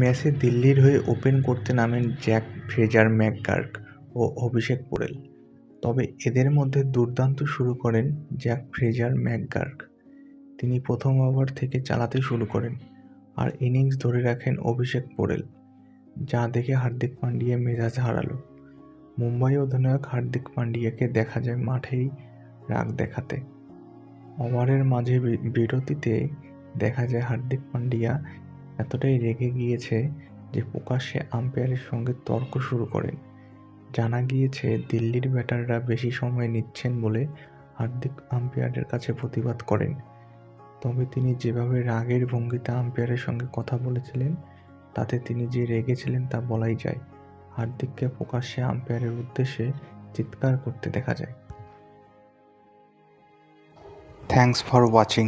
ম্যাচে দিল্লির হয়ে ওপেন করতে নামেন জ্যাক ফ্রেজার ম্যাকগার্ক ও অভিষেক পোরেল। তবে এদের মধ্যে দুর্দান্ত শুরু করেন জ্যাক ফ্রেজার ম্যাকগার্ক তিনি প্রথম ওভার থেকে চালাতে শুরু করেন আর ইনিংস ধরে রাখেন অভিষেক পোরেল, যা দেখে হার্দিক পান্ডিয়া মেজাজ হারালো। মুম্বাই অধিনায়ক হার্দিক পান্ডিয়াকে দেখা যায় মাঠেই রাগ দেখাতে। ওভারের মাঝে বিরতিতে দেখা যায় হার্দিক পান্ডিয়া এতটাই রেগে গিয়েছে যে প্রকাশ্যে আম্পায়ারের সঙ্গে তর্ক শুরু করেন। জানা গিয়েছে, দিল্লির ব্যাটাররা বেশি সময় নিচ্ছেন বলে হার্দিক আম্পায়ারের কাছে প্রতিবাদ করেন। তবে তিনি যেভাবে রাগের ভঙ্গিতে আম্পায়ারের সঙ্গে কথা বলেছিলেন, তাতে তিনি যে রেগেছিলেন তা বলাই যায়। হার্দিককে প্রকাশ্যে আম্পায়ারের উদ্দেশ্যে চিৎকার করতে দেখা যায়। Thanks for watching